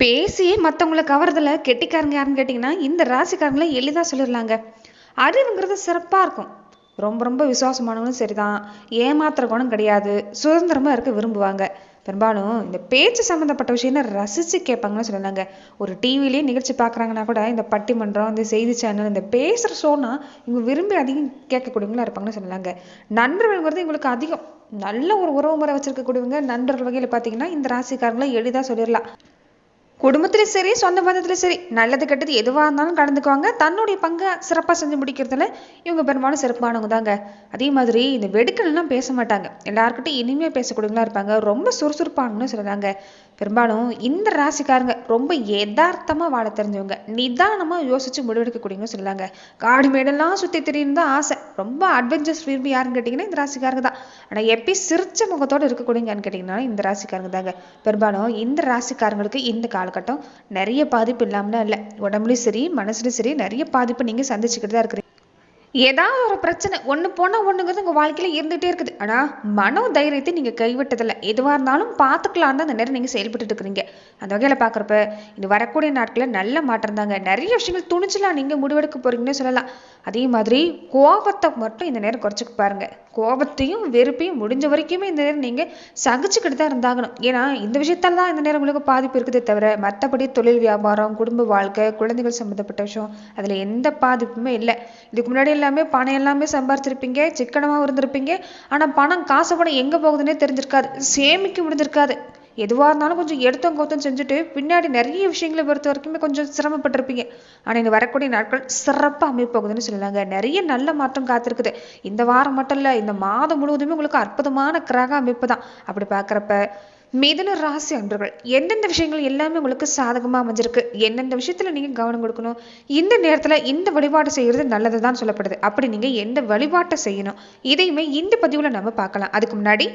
பேசி மற்றவங்கள கவர்றதுல கெட்டிக்காரங்க யாருன்னு கேட்டிங்கன்னா இந்த ராசிக்காரங்களை எளிதாக சொல்லிடலாங்க. அறிவுங்கிறது சிறப்பாக இருக்கும். ரொம்ப ரொம்ப விசுவாசமானவங்களும் சரிதான். ஏமாத்துற குணம் கிடையாது. சுதந்திரமாக இருக்க விரும்புவாங்க. பெரும்பாலும் இந்த பேச்சு சம்மந்தப்பட்ட விஷயம்னா ரசித்து கேட்பாங்கன்னு சொல்லலாங்க. ஒரு டிவிலேயே நிகழ்ச்சி பார்க்குறாங்கன்னா கூட இந்த பட்டிமன்றம் இந்த செய்தி சேனல் இந்த பேசுகிற ஷோனா இவங்க விரும்பி அதிகம் கேட்கக்கூடியவங்களா இருப்பாங்கன்னு சொல்லலாங்க. நண்பர்கள்ங்கிறது இவங்களுக்கு அதிகம். நல்ல ஒரு உறவு முறை வச்சிருக்கக்கூடியவங்க நண்பர்கள் வகையில் பார்த்தீங்கன்னா இந்த ராசிக்காரங்களும் எளிதாக சொல்லிடலாம். குடும்பத்திலும் சரி சொந்த பந்தத்திலையும் சரி நல்லது கெட்டது எதுவாக இருந்தாலும் கலந்துக்குவாங்க. தன்னுடைய பங்கை சிறப்பாக செஞ்சு முடிக்கிறதுல இவங்க பெரும்பாலும் சிறப்பானவங்க தாங்க அதே மாதிரி இந்த வெடுக்கல்லாம் பேச மாட்டாங்க. எல்லாருக்கிட்டையும் இனிமையாக பேசக்கூடியவங்களா இருப்பாங்க. ரொம்ப சுறுசுறுப்பானவங்கன்னு சொல்லுறாங்க பெரும்பாலும் இந்த ராசிக்காரங்க ரொம்ப யதார்த்தமாக வாழ தெரிஞ்சவங்க. நிதானமாக யோசிச்சு முடிவெடுக்கக்கூடியவங்க சொல்லலாங்க காடு மேடெல்லாம் சுற்றி திரியும் தான் ஆசை. ரொம்ப அட்வென்ச்சர்ஸ் விரும்பி யாருன்னு கேட்டிங்கன்னா இந்த ராசிக்காரங்க தான். ஆனால் எப்பயும் சிரிச்ச முகத்தோடு இருக்கக்கூடியங்கன்னு கேட்டிங்கன்னா இந்த ராசிக்காரங்க தாங்க. பெரும்பாலும் இந்த ராசிக்காரங்களுக்கு இந்த காலகட்டம் நிறைய பாதிப்பு இல்லாமலாம் இல்லை. உடம்புலையும் சரி மனசுலையும் சரி நிறைய பாதிப்பு நீங்கள் சந்திச்சுக்கிட்டு தான் இருக்கிறீங்க. ஏதாவது ஒரு பிரச்சனை ஒன்று போனால் ஒன்றுங்கிறது உங்கள் வாழ்க்கையில் இருந்துகிட்டே இருக்குது. ஆனால் மனோ தைரியத்தை நீங்கள் கைவிட்டதில்லை. எதுவாக இருந்தாலும் பார்த்துக்கலான்னு தான் அந்த நேரம் நீங்கள் செயல்பட்டு இருக்கிறீங்க. அந்த வகையில் பார்க்குறப்ப இது வரக்கூடிய நாட்களில் நல்ல மாற்றம் தாங்க. நிறைய விஷயங்கள் துணிச்சலாம் நீங்கள் முடிவெடுக்க போகிறீங்கன்னு சொல்லலாம். அதே மாதிரி கோபத்தை மட்டும் இந்த நேரம் குறைச்சிக்க பாருங்க. கோபத்தையும் வெறுப்பையும் முடிஞ்ச வரைக்குமே இந்த நேரம் நீங்கள் சகிச்சுக்கிட்டு தான் இருந்தாகணும். ஏன்னா இந்த விஷயத்தால் தான் இந்த நேரம் உங்களுக்கு பாதிப்பு இருக்குதே தவிர மற்றபடி தொழில் வியாபாரம் குடும்ப வாழ்க்கை குழந்தைகள் சம்மந்தப்பட்ட விஷயம் அதில் எந்த பாதிப்புமே இல்லை. இதுக்கு முன்னாடி எல்லாமே பணம் எல்லாமே சம்பாரிச்சிருப்பீங்க சிக்கனமாக இருந்திருப்பீங்க. ஆனால் பணம் காசு பணம் எங்கே போகுதுன்னே தெரிஞ்சிருக்காது. சேமிக்க முடிஞ்சிருக்காது. எதுவாக இருந்தாலும் கொஞ்சம் எடுத்தோம் கௌத்தம் செஞ்சுட்டு பின்னாடி நிறைய விஷயங்களை பொறுத்த வரைக்குமே கொஞ்சம் சிரமப்பட்டிருப்பீங்க. ஆனால் இந்த வரக்கூடிய நாட்கள் சிறப்பாக அமைப்போகுதுன்னு சொல்லலாங்க. நிறைய நல்ல மாற்றம் காத்திருக்குது. இந்த வாரம் மட்டும் இல்லை இந்த மாதம் முழுவதுமே உங்களுக்கு அற்புதமான கிரக அமைப்பு தான். அப்படி பார்க்குறப்ப மிதுன ராசி அன்பர்கள் எந்தெந்த விஷயங்கள் எல்லாமே உங்களுக்கு சாதகமாக அமைஞ்சிருக்கு? எந்தெந்த விஷயத்தில் நீங்கள் கவனம் கொடுக்கணும்? இந்த நேரத்தில் இந்த வழிபாடு செய்கிறது நல்லது தான் சொல்லப்படுது. அப்படி நீங்கள் எந்த வழிபாட்டை செய்யணும்? இதையுமே இந்த பதிவில் நம்ம பார்க்கலாம். அதுக்கு முன்னாடி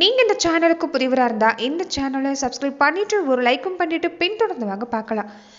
நீங்கள் இந்த சேனலுக்கு புரிவராக இருந்தால் இந்த சேனலை சப்ஸ்கிரைப் பண்ணிட்டு ஒரு லைக்கும் பண்ணிட்டு பின்தொடர்ந்து வாங்க பார்க்கலாம்.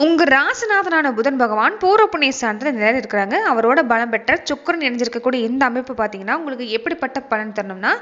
உங்க ராசிநாதனான புதன் பகவான் பூர்வ புண்ணிய நிறைய நிலையில் இருக்கிறாங்க அவரோட பலம் பெற்ற சுக்கரன் இணைஞ்சிருக்கக்கூடிய இந்த அமைப்பு பார்த்தீங்கன்னா உங்களுக்கு எப்படிப்பட்ட பலன் தரணும்னா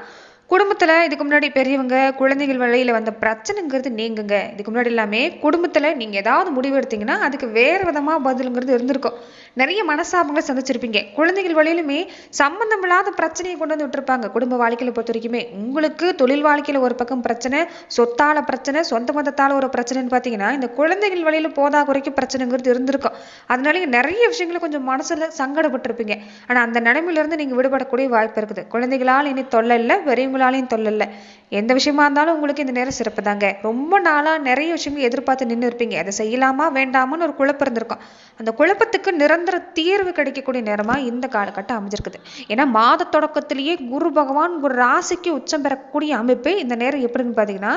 குடும்பத்தில் இதுக்கு முன்னாடி பெரியவங்க குழந்தைகள் வழியில் வந்த பிரச்சனைங்கிறது நீங்குங்க. இதுக்கு முன்னாடி எல்லாமே குடும்பத்தில் நீங்கள் ஏதாவது முடிவு எடுத்தீங்கன்னா அதுக்கு வேறு விதமாக பதிலுங்கிறது இருந்திருக்கும். நிறைய மனசாபங்களை சந்திச்சிருப்பீங்க. குழந்தைகள் வழியிலுமே சம்பந்தம் இல்லாத பிரச்சனையை கொண்டு வந்து விட்டுருப்பாங்க. குடும்ப வாழ்க்கையில பொறுத்த வரைக்குமே உங்களுக்கு தொழில் வாழ்க்கையில ஒரு பக்கம் பிரச்சனை சொத்தால பிரச்சனை சொந்த மதத்தால ஒரு பிரச்சனைன்னு பார்த்தீங்கன்னா இந்த குழந்தைகள் வழியில போதா குறைக்கும் பிரச்சனைங்கிறது இருந்திருக்கும். அதனால நிறைய விஷயங்களை கொஞ்சம் மனசுல சங்கடப்பட்டிருப்பீங்க. ஆனா அந்த நிலைமையில இருந்து நீங்க விடுபடக்கூடிய வாய்ப்பு இருக்குது. குழந்தைகளால் இனி தொல்லை இல்லை பெரியவங்களாலையும் தொல்லை இல்லை. எந்த விஷயமா இருந்தாலும் உங்களுக்கு இந்த நேரம் சிறப்பு தாங்க. ரொம்ப நாளாக நிறைய விஷயங்கள் எதிர்பார்த்து நின்று இருப்பீங்க. அதை செய்யலாமா வேண்டாமான்னு ஒரு குழப்பம் இருந்திருக்கும். அந்த குழப்பத்துக்கு நிரந்தர தீர்வு கிடைக்கக்கூடிய நேரமாக இந்த காலகட்டம் அமைஞ்சிருக்குது. ஏன்னா மாத தொடக்கத்திலேயே குரு பகவான் ஒரு ராசிக்கு உச்சம் பெறக்கூடிய அமைப்பு இந்த நேரம் எப்படின்னு பார்த்தீங்கன்னா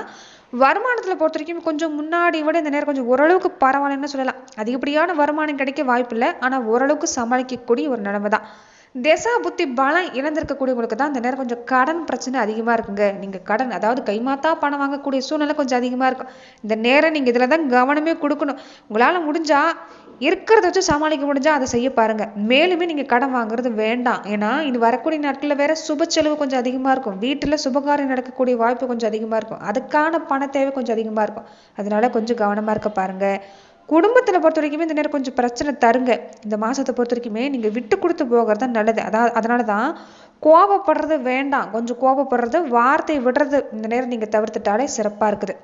வருமானத்தில் பொறுத்த வரைக்கும் கொஞ்சம் முன்னாடி விட இந்த நேரம் கொஞ்சம் ஓரளவுக்கு பரவாயில்லன்னு சொல்லலாம். அதிகப்படியான வருமானம் கிடைக்க வாய்ப்பு இல்லை ஆனால் ஓரளவுக்கு சமாளிக்கக்கூடிய ஒரு நிலைமை தான். திசா புத்தி பலம் இழந்திருக்கக்கூடியவங்களுக்கு தான் இந்த நேரம் கொஞ்சம் கடன் பிரச்சனை அதிகமாக இருக்குங்க. நீங்கள் கடன் அதாவது கைமாத்தா பணம் வாங்கக்கூடிய சூழ்நிலை கொஞ்சம் அதிகமாக இருக்கும். இந்த நேரம் நீங்கள் இதில் தான் கவனமே கொடுக்கணும். உங்களால் முடிஞ்சால் இருக்கிறத வச்சு சமாளிக்க முடிஞ்சால் அதை செய்ய பாருங்க. மேலுமே நீங்கள் கடன் வாங்குறது வேண்டாம். ஏன்னா இனி வரக்கூடிய நாட்களில் வேற சுப செலவு கொஞ்சம் அதிகமாக இருக்கும். வீட்டில் சுபகாரியம் நடக்கக்கூடிய வாய்ப்பு கொஞ்சம் அதிகமாக இருக்கும். அதுக்கான பண தேவை கொஞ்சம் அதிகமாக இருக்கும். அதனால கொஞ்சம் கவனமாக இருக்க பாருங்க. குடும்பத்தில் பொறுத்த வரைக்குமே இந்த நேரம் கொஞ்சம் பிரச்சனை தருங்க. இந்த மாதத்தை பொறுத்த வரைக்குமே நீங்கள் விட்டு கொடுத்து போகிறது தான் நல்லது. அதான் அதனால தான் கோபப்படுறது வேண்டாம். கொஞ்சம் கோபப்படுறது வார்த்தை விடுறது இந்த நேரம் நீங்கள் தவிர்த்துட்டாலே சிறப்பாக இருக்குது.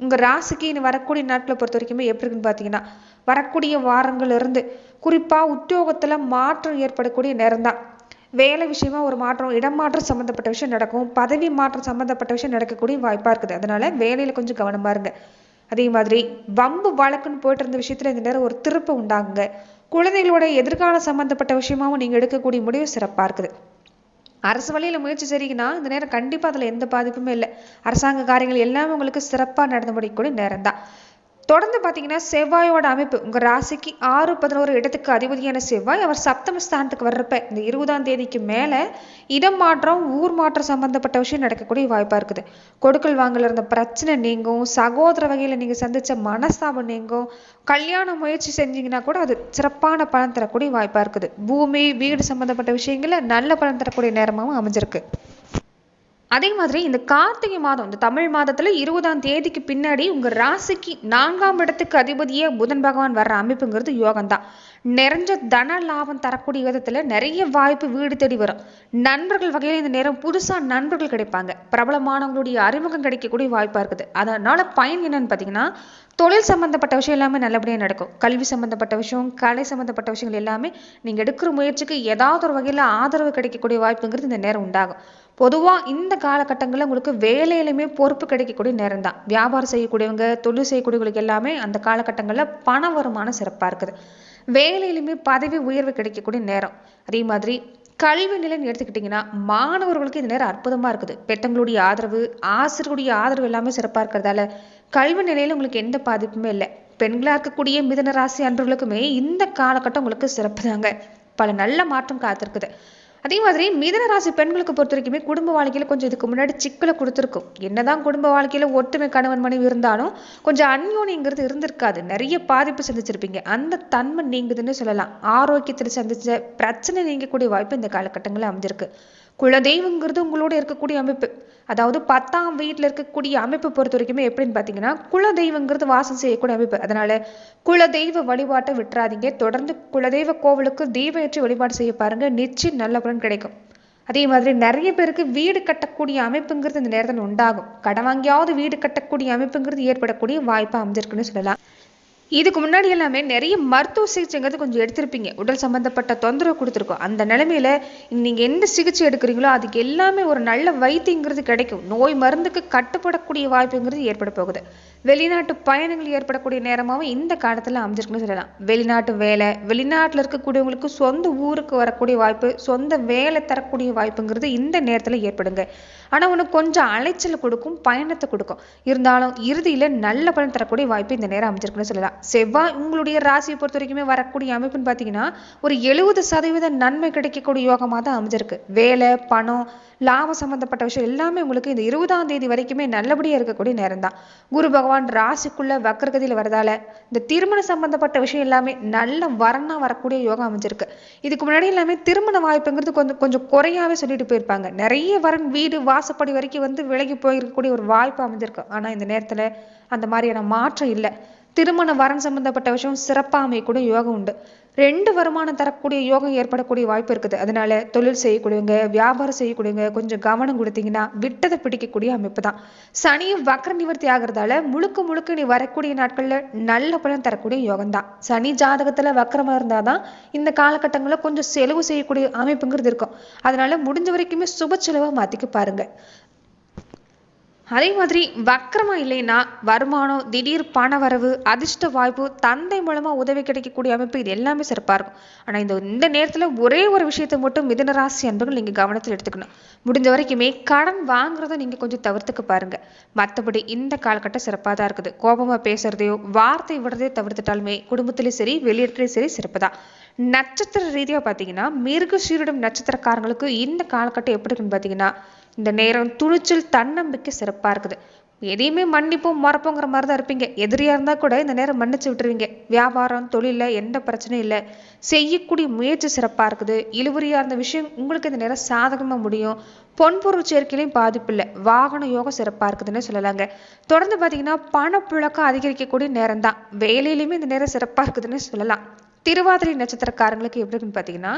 உங்கள் ராசிக்கு இனி வரக்கூடிய நாட்களை பொறுத்த வரைக்குமே எப்படி இருக்குன்னு பார்த்தீங்கன்னா வரக்கூடிய வாரங்கள் இருந்து குறிப்பாக உத்தியோகத்தில் மாற்றம் ஏற்படக்கூடிய நேரம் தான் வேலை விஷயமா ஒரு மாற்றம் இடம் மாற்றம் சம்மந்தப்பட்ட விஷயம் நடக்கும். பதவி மாற்றம் சம்மந்தப்பட்ட விஷயம் நடக்கக்கூடிய வாய்ப்பாக இருக்குது. அதனால வேலையில் கொஞ்சம் கவனமாக இருங்க. அதே மாதிரி வம்பு வழக்குன்னு போயிட்டு இருந்த விஷயத்துல இந்த நேரம் ஒரு திருப்பம் உண்டாகுங்க. குழந்தைகளோட எதிர்காலம் சம்பந்தப்பட்ட விஷயமாவும் நீங்க எடுக்கக்கூடிய முடிவு சிறப்பா இருக்குது. அரசு வழியில முயற்சி சரிங்கன்னா இந்த நேரம் கண்டிப்பா அதுல எந்த பாதிப்புமே இல்லை. அரசாங்க காரியங்கள் எல்லாமே உங்களுக்கு சிறப்பா நடந்து முடிக்கக்கூடிய நேரம் தான் தொடர்ந்து பார்த்தீங்கன்னா செவ்வாயோட அமைப்பு உங்கள் ராசிக்கு ஆறு பதினோரு இடத்துக்கு அதிபதியான செவ்வாய் அவர் சப்தம ஸ்தானத்துக்கு வர்றப்ப இந்த இருபதாம் தேதிக்கு மேலே இடம் மாற்றம் ஊர் மாற்றம் சம்பந்தப்பட்ட விஷயம் நடக்கக்கூடிய வாய்ப்பாக இருக்குது. கொடுக்கல் வாங்கல இருந்த பிரச்சனை நீங்கும் சகோதர வகையில் நீங்கள் சந்தித்த மனஸ்தாபம் நீங்கும் கல்யாண முயற்சி செஞ்சீங்கன்னா கூட அது சிறப்பான பலன் தரக்கூடிய வாய்ப்பாக இருக்குது. பூமி வீடு சம்பந்தப்பட்ட விஷயங்களில் நல்ல பலன் தரக்கூடிய நேரமாகவும் அமைஞ்சிருக்கு. அதே மாதிரி இந்த கார்த்திகை மாதம் இந்த தமிழ் மாதத்துல இருபதாம் தேதிக்கு பின்னாடி உங்க ராசிக்கு நான்காம் இடத்துக்கு அதிபதியே புதன் பகவான் வர்ற அமைப்புங்கிறது யோகம்தான். நிறைஞ்ச தன லாபம் தரக்கூடிய விதத்துல நிறைய வாய்ப்பு வீடு தேடி வரும். நண்பர்கள் வகையில் இந்த நேரம் புதுசா நண்பர்கள் கிடைப்பாங்க. பிரபலமானவங்களுடைய அறிமுகம் கிடைக்கக்கூடிய வாய்ப்பா இருக்குது. அதனால பயன் என்னன்னு பாத்தீங்கன்னா தொழில் சம்பந்தப்பட்ட விஷயம் எல்லாமே நல்லபடியாக நடக்கும். கல்வி சம்பந்தப்பட்ட விஷயம் கலை சம்பந்தப்பட்ட விஷயங்கள் எல்லாமே நீங்கள் எடுக்கிற முயற்சிக்கு ஏதாவது ஒரு வகையில் ஆதரவு கிடைக்கக்கூடிய வாய்ப்புங்கிறது இந்த நேரம் உண்டாகும். பொதுவாக இந்த காலகட்டங்களில் உங்களுக்கு வேலையிலுமே பொறுப்பு கிடைக்கக்கூடிய நேரம் தான் வியாபாரம் செய்யக்கூடியவங்க தொழில் செய்யக்கூடியவங்களுக்கு எல்லாமே அந்த காலகட்டங்களில் பண வருமானம் சிறப்பாக இருக்குது. வேலையிலுமே பதவி உயர்வு கிடைக்கக்கூடிய நேரம். அதே மாதிரி கல்வி நிலைன்னு எடுத்துக்கிட்டிங்கன்னா மாணவர்களுக்கு இந்த நேரம் அற்புதமாக இருக்குது. பெற்றவங்களுடைய ஆதரவு ஆசிரியருடைய ஆதரவு எல்லாமே சிறப்பாக இருக்கிறதால கல்வி நிலையில் உங்களுக்கு எந்த பாதிப்புமே இல்லை. பெண்களாக இருக்கக்கூடிய மிதன ராசி அன்பர்களுக்குமே இந்த காலகட்டம் உங்களுக்கு சிறப்பு தாங்க பல நல்ல மாற்றம் காத்திருக்குது. அதே மாதிரி மிதன ராசி பெண்களுக்கு பொறுத்த வரைக்குமே குடும்ப வாழ்க்கையில் கொஞ்சம் இதுக்கு முன்னாடி சிக்கலை கொடுத்துருக்கும். என்னதான் குடும்ப வாழ்க்கையில் ஒற்றுமை கணவன் மனைவி இருந்தாலும் கொஞ்சம் அந்யோனிங்கிறது இருந்திருக்காது. நிறைய பாதிப்பு சந்திச்சிருப்பீங்க. அந்த தன்மை நீங்குதுன்னு சொல்லலாம். ஆரோக்கியத்தில் சந்திச்ச பிரச்சனை நீங்கக்கூடிய வாய்ப்பு இந்த காலகட்டங்களில் அமைஞ்சிருக்கு. குலதெய்வங்கிறது உங்களோட இருக்கக்கூடிய அமைப்பு. அதாவது பத்தாம் வீட்டில் இருக்கக்கூடிய அமைப்பு பொறுத்த வரைக்குமே எப்படின்னு பார்த்தீங்கன்னா குலதெய்வங்கிறது வாசம் செய்யக்கூடிய அமைப்பு. அதனால குலதெய்வ வழிபாட்டை விட்டுறாதீங்க. தொடர்ந்து குலதெய்வ கோவிலுக்கு தீப ஏற்றி வழிபாடு செய்ய பாருங்க. நிச்சயம் நல்ல பலன் கிடைக்கும். அதே மாதிரி நிறைய பேருக்கு வீடு கட்டக்கூடிய அமைப்புங்கிறது இந்த நேரத்தில் உண்டாகும். கடன் வாங்கியாவது வீடு கட்டக்கூடிய அமைப்புங்கிறது ஏற்படக்கூடிய வாய்ப்பு அமைஞ்சிருக்குன்னு சொல்லலாம். இதுக்கு முன்னாடி எல்லாமே நிறைய மருத்துவ சிகிச்சைங்கிறது கொஞ்சம் எடுத்திருப்பீங்க. உடல் சம்பந்தப்பட்ட தொந்தரவு கொடுத்துருக்கோம். அந்த நிலைமையில நீங்கள் எந்த சிகிச்சை எடுக்கிறீங்களோ அதுக்கு எல்லாமே ஒரு நல்ல வைத்தியங்கிறது கிடைக்கும். நோய் மருந்துக்கு கட்டுப்படக்கூடிய வாய்ப்புங்கிறது ஏற்பட போகுது. வெளிநாட்டு பயணங்கள் ஏற்படக்கூடிய நேரமாகவும் இந்த காலத்தில் அமைஞ்சிருக்குன்னு சொல்லலாம். வெளிநாட்டு வேலை வெளிநாட்டில் இருக்கக்கூடியவங்களுக்கு சொந்த ஊருக்கு வரக்கூடிய வாய்ப்பு சொந்த வேலை தரக்கூடிய வாய்ப்புங்கிறது இந்த நேரத்தில் ஏற்படுங்க. ஆனால் உனக்கு கொஞ்சம் அலைச்சல் கொடுக்கும் பயணத்தை கொடுக்கும். இருந்தாலும் இறுதியில் நல்ல பலன் தரக்கூடிய வாய்ப்பு இந்த நேரம் அமைஞ்சிருக்குன்னு சொல்லலாம். செவ்வாய் உங்களுடைய ராசியை பொறுத்த வரைக்குமே வரக்கூடிய அமைப்புன்னு பார்த்தீங்கன்னா ஒரு எழுபது சதவீத நன்மை கிடைக்கக்கூடிய யோகமாக தான் அமைஞ்சிருக்கு. வேலை பணம் லாபம் சம்பந்தப்பட்ட விஷயம் எல்லாமே உங்களுக்கு இந்த இருபதாம் தேதி வரைக்குமே நல்லபடியாக இருக்கக்கூடிய நேரம் தான் குரு பகவான் ராசிக்குள்ள வக்கரகதியில் வரதால இந்த திருமணம் சம்பந்தப்பட்ட விஷயம் எல்லாமே நல்ல வரனா வரக்கூடிய யோகம் அமைஞ்சிருக்கு. இதுக்கு முன்னாடி எல்லாமே திருமண வாய்ப்புங்கிறது கொஞ்சம் கொஞ்சம் குறையாவே சொல்லிட்டு போயிருப்பாங்க. நிறைய வரன் வீடு வாசப்படி வரைக்கும் வந்து விலகி போயிருக்கக்கூடிய ஒரு வாய்ப்பு அமைஞ்சிருக்கு. ஆனா இந்த நேரத்துல அந்த மாதிரியான மாற்றம் இல்லை. திருமண வரன் சம்பந்தப்பட்ட விஷயம் சிறப்பாக அமையக்கூடிய யோகம் உண்டு. ரெண்டு வருமானம் தரக்கூடிய யோகம் ஏற்படக்கூடிய வாய்ப்பு இருக்குது. அதனால தொழில் செய்யக்கூடியவங்க வியாபாரம் செய்யக்கூடியவங்க கொஞ்சம் கவனம் கொடுத்தீங்கன்னா விட்டதை பிடிக்கக்கூடிய அமைப்பு தான். சனியும் வக்கர நிவர்த்தி ஆகிறதால முழுக்க முழுக்க நீ வரக்கூடிய நாட்கள்ல நல்ல பலன் தரக்கூடிய யோகம் தான். சனி ஜாதகத்துல வக்கரமா இருந்தாதான் இந்த காலகட்டங்களில் கொஞ்சம் செலவு செய்யக்கூடிய அமைப்புங்கிறது இருக்கும். அதனால முடிஞ்ச வரைக்குமே சுப செலவை மாத்திக்க பாருங்க. அதே மாதிரி வக்கரமா இல்லைன்னா வருமானம் திடீர் பண வரவு அதிர்ஷ்ட வாய்ப்பு தந்தை மூலமா உதவி கிடைக்கக்கூடிய அமைப்பு இது எல்லாமே சிறப்பா இருக்கும். ஆனா இந்த இந்த நேரத்துல ஒரே ஒரு விஷயத்தை மட்டும் மிதுன ராசி அன்பர்கள் நீங்க கவனத்தில் எடுத்துக்கணும். முடிஞ்ச வரைக்குமே கடன் வாங்குறத நீங்க கொஞ்சம் தவிர்த்துக்க பாருங்க. மற்றபடி இந்த காலகட்டம் சிறப்பாக தான் இருக்குது. கோபமா பேசுறதையோ வார்த்தை விடுறதையோ தவிர்த்துட்டாலுமே குடும்பத்திலேயும் சரி வெளியிடத்துலையும் சரி சிறப்பு தான். நட்சத்திர ரீதியா பார்த்தீங்கன்னா மிருகசீரிடம் நட்சத்திரக்காரங்களுக்கு இந்த காலகட்டம் எப்படி இருக்குன்னு பார்த்தீங்கன்னா இந்த நேரம் துணிச்சல் தன்னம்பிக்கை சிறப்பாக இருக்குது. எதையுமே மன்னிப்போம் மறப்போங்கிற மாதிரி தான் இருப்பீங்க. எதிரியாக இருந்தால் கூட இந்த நேரம் மன்னிச்சு விட்டுருவீங்க. வியாபாரம் தொழிலில் எந்த பிரச்சனையும் இல்லை. செய்யக்கூடிய முயற்சி சிறப்பாக இருக்குது. இழுவரியாக இருந்த விஷயம் உங்களுக்கு இந்த நேரம் சாதகமாக முடியும். பொன்பொருள் சேர்க்கையிலையும் பாதிப்பு இல்லை. வாகன யோகம் சிறப்பாக இருக்குதுன்னு சொல்லலாங்க. தொடர்ந்து பார்த்தீங்கன்னா பணப்புழக்கம் அதிகரிக்கக்கூடிய நேரம் தான் வேலையிலையுமே இந்த நேரம் சிறப்பாக இருக்குதுன்னு சொல்லலாம். திருவாதிரை நட்சத்திரக்காரங்களுக்கு எப்படி இருக்குன்னு பார்த்தீங்கன்னா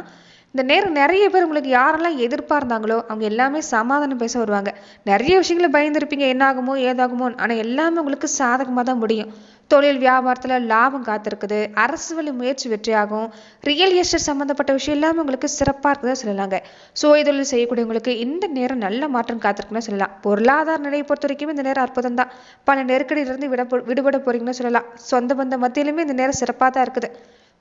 இந்த நேரம் நிறைய பேர் உங்களுக்கு யாரெல்லாம் எதிர்பார்ந்தாங்களோ அவங்க எல்லாமே சமாதானம் பேச வருவாங்க. நிறைய விஷயங்களை பயந்துருப்பீங்க. என்னாகுமோ ஏதாகுமோ. ஆனால் எல்லாமே உங்களுக்கு சாதகமாக தான் முடியும். தொழில் வியாபாரத்தில் லாபம் காத்திருக்குது. அரசு வழி முயற்சி வெற்றியாகும். ரியல் எஸ்டேட் சம்மந்தப்பட்ட விஷயம் எல்லாமே உங்களுக்கு சிறப்பாக இருக்குதா சொல்லலாங்க. சுய தொழில் செய்யக்கூடியவங்களுக்கு இந்த நேரம் நல்ல மாற்றம் காத்திருக்குன்னு சொல்லலாம். பொருளாதார நிலையை பொறுத்த வரைக்கும் இந்த நேரம் அற்புதம் தான். பல நெருக்கடியிலிருந்து விட விடுபட போறீங்கன்னு சொல்லலாம். சொந்த பந்த மத்தியிலுமே இந்த நேரம் சிறப்பாக தான் இருக்குது.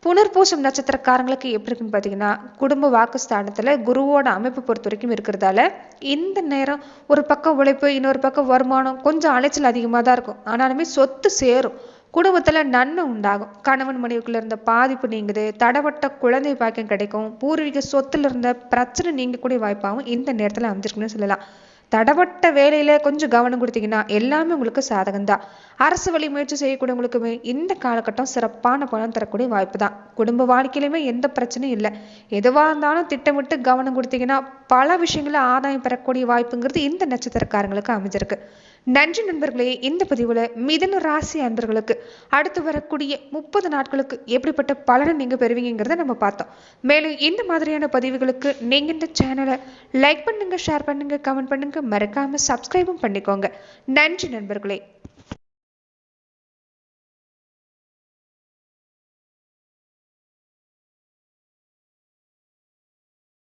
புனர்பூசம் நட்சத்திரக்காரங்களுக்கு எப்படி இருக்குன்னு பார்த்தீங்கன்னா குடும்ப வாக்குஸ்தானத்தில் குருவோட அமைப்பு பொறுத்த வரைக்கும் இருக்கிறதால இந்த நேரம் ஒரு பக்கம் உழைப்பு இன்னொரு பக்கம் வருமானம் கொஞ்சம் அலைச்சல் அதிகமாக தான் இருக்கும். ஆனாலுமே சொத்து சேரும். குடும்பத்தில் நன்மை உண்டாகும். கணவன் மனைவிக்குள்ள இருந்த பாதிப்பு நீங்குது தடவட்ட குழந்தை பாக்கியம் கிடைக்கும் பூர்வீக சொத்துல இருந்த பிரச்சனை நீங்கக்கூடிய வாய்ப்பாகவும் இந்த நேரத்தில் அமைஞ்சிருக்குன்னு சொல்லலாம். தடவட்ட வேலையில கொஞ்சம் கவனம் கொடுத்தீங்கன்னா எல்லாமே உங்களுக்கு சாதகம்தான். அரசு வழி முயற்சி செய்யக்கூடியவங்களுக்குமே இந்த காலகட்டம் சிறப்பான பலன் தரக்கூடிய வாய்ப்பு தான் குடும்ப வாழ்க்கையிலுமே எந்த பிரச்சனையும் இல்லை. எதுவாக இருந்தாலும் திட்டமிட்டு கவனம் கொடுத்தீங்கன்னா பல விஷயங்களில் ஆதாயம் பெறக்கூடிய வாய்ப்புங்கிறது இந்த நட்சத்திரக்காரங்களுக்கு அமைஞ்சிருக்கு. நன்றி நண்பர்களே இந்த பதிவில் மிதன ராசி அன்பர்களுக்கு அடுத்து வரக்கூடிய முப்பது நாட்களுக்கு எப்படிப்பட்ட பலனை நீங்கள் பெறுவீங்கிறத நம்ம பார்த்தோம். மேலும் இந்த மாதிரியான பதிவுகளுக்கு நீங்கள் இந்த சேனலை லைக் பண்ணுங்கள் ஷேர் பண்ணுங்கள் கமெண்ட் பண்ணுங்கள் மறக்காமல் சப்ஸ்கிரைபும் பண்ணிக்கோங்க. நன்றி நண்பர்களே.